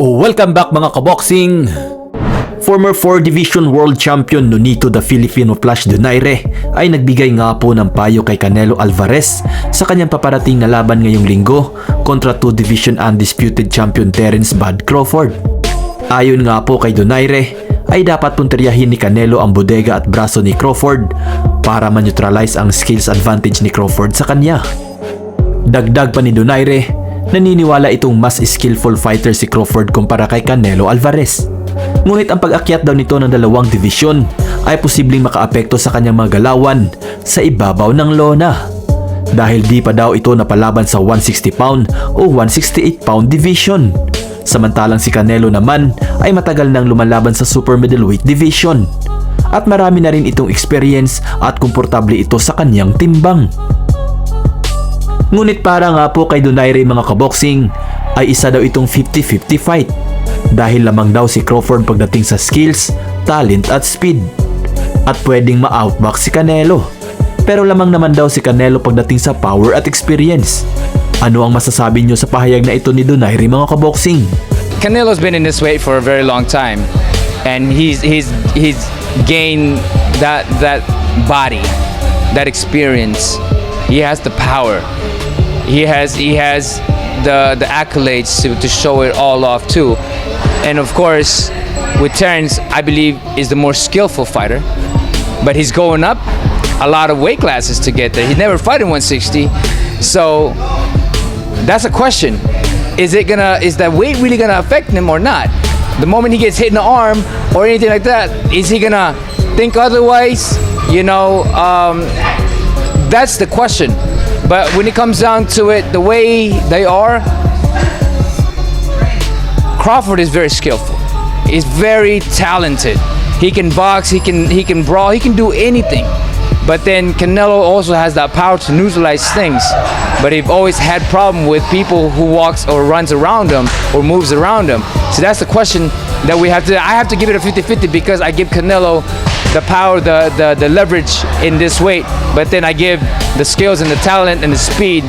Welcome back mga kaboxing! Former 4 Division World Champion Nonito the Filipino Flash Donaire ay nagbigay nga po ng payo kay Canelo Alvarez sa kanyang paparating na laban ngayong linggo kontra 2 Division Undisputed Champion Terence Bud Crawford. Ayon nga po kay Donaire ay dapat punteriyahin ni Canelo ang bodega at braso ni Crawford para ma-neutralize ang skills advantage ni Crawford sa kanya. Dagdag pa ni Donaire, naniniwala itong mas skillful fighter si Crawford kumpara kay Canelo Alvarez. Ngunit ang pag-akyat daw nito ng dalawang divisyon ay posibleng makaapekto sa kanyang mga galawan sa ibabaw ng lona. Dahil di pa daw ito napalaban sa 160 pound o 168 pound division. Samantalang si Canelo naman ay matagal nang lumalaban sa super middleweight division. At marami na rin itong experience at komportable ito sa kanyang timbang. Ngunit para nga po kay Donaire mga kaboxing ay isa daw itong 50-50 fight dahil lamang daw si Crawford pagdating sa skills, talent at speed. At pwedeng ma-outbox si Canelo. Pero lamang naman daw si Canelo pagdating sa power at experience. Ano ang masasabi nyo sa pahayag na ito ni Donaire mga kaboxing? Canelo's been in this weight for a very long time, and he's he's he's gained that that body, that experience. He has the power. He has he has the the accolades to, to show it all off too, and of course, with Terrence, I believe is the more skillful fighter, but he's going up a lot of weight classes to get there. He never fought in 160, so that's a question. Is it gonna is that weight really gonna affect him or not? The moment he gets hit in the arm or anything like that, is he gonna think otherwise? You know, um, that's the question. But when it comes down to it, the way they are, Crawford is very skillful. He's very talented. He can box, he can he can brawl, he can do anything. But then Canelo also has that power to neutralize things. But he've always had problem with people who walks or runs around him or moves around him. So that's the question that we have to I have to give it a 50-50 because I give Canelo the power, the, the, the leverage in this weight. But then I give the skills and the talent and the speed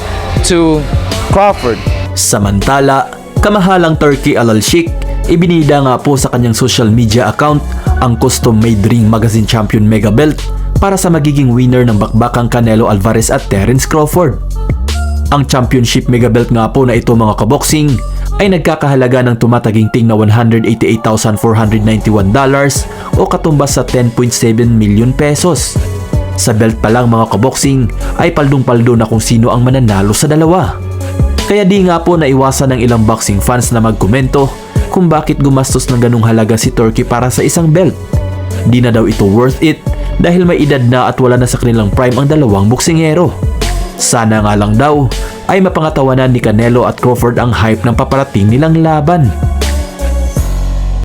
to Crawford. Samantala, kamahalang Turkey Alalshik, ibinida nga po sa kanyang social media account ang custom-made ring magazine champion mega belt para sa magiging winner ng bakbakang Canelo Alvarez at Terence Crawford. Ang championship mega belt nga po na ito mga kaboxing ay nagkakahalaga ng tumataging na $188,491 o katumbas sa 10.7 million pesos. Sa belt pa lang mga kaboxing ay paldong-paldo na kung sino ang mananalo sa dalawa. Kaya di nga po naiwasan ng ilang boxing fans na magkomento kung bakit gumastos ng ganung halaga si Turkey para sa isang belt. Di na daw ito worth it dahil may edad na at wala na sa kanilang prime ang dalawang boksingero. Sana nga lang daw ay mapangatawanan ni Canelo at Crawford ang hype ng paparating nilang laban.